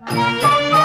Música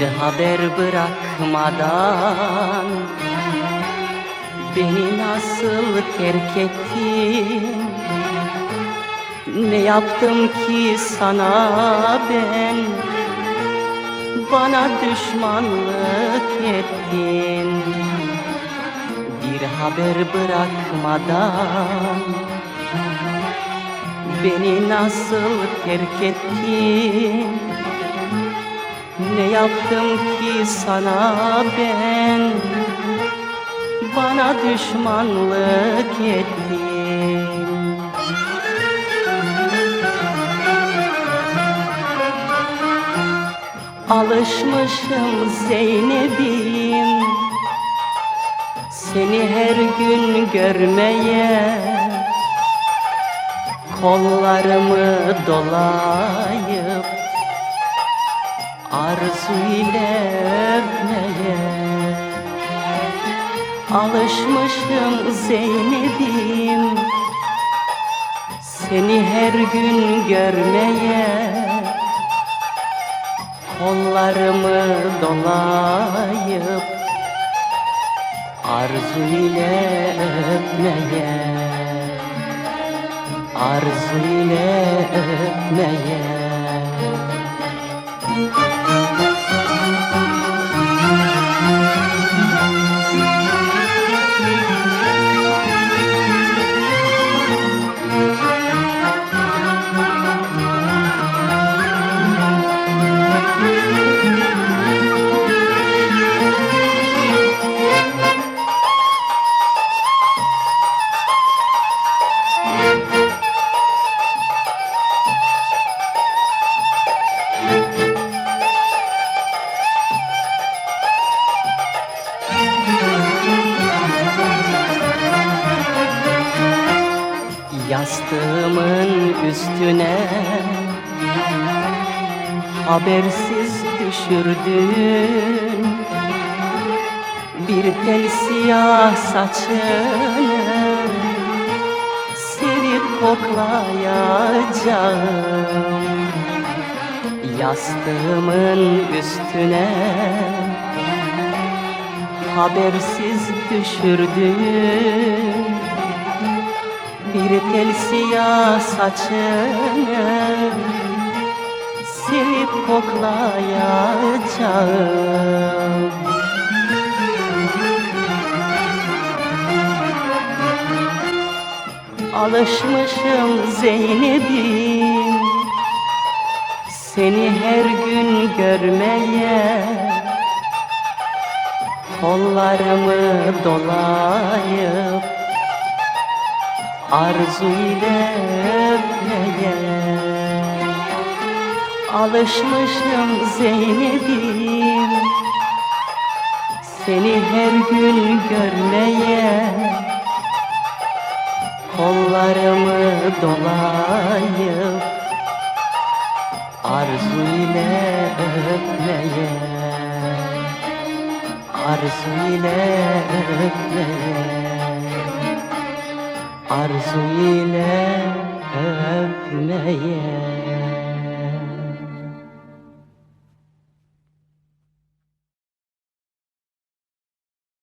Bir haber bırakmadan Beni nasıl terk ettin? Ne yaptım ki sana ben? Bana düşmanlık ettin. Bir haber bırakmadan Beni nasıl terk ettin yaptım ki sana ben? Bana düşmanlık ettin. Alışmışım Zeynep'im. Seni her gün görmeye. Kollarımı dolayıp arzu ile öpmeye Alışmışım Zeynep'im Seni her gün görmeye. Kollarımı dolayıp Arzu ile öpmeye Arzu ile öpmeye Yastığımın üstüne. Habersiz düşürdün Bir tel siyah saçını. Sevip koklayacağım Yastığımın üstüne. Habersiz düşürdün bir tel siyah saçını Sevip koklayacağım. Alışmışım Zeynep'im. Seni her gün görmeye Kollarımı dolayıp arzu ile öpmeye. Alışmışım Zeynep'im Seni her gün görmeye. Kollarımı dolayıp Arzu ile öpmeye. Arzu ile öpmeye أرزو إلى أفنيان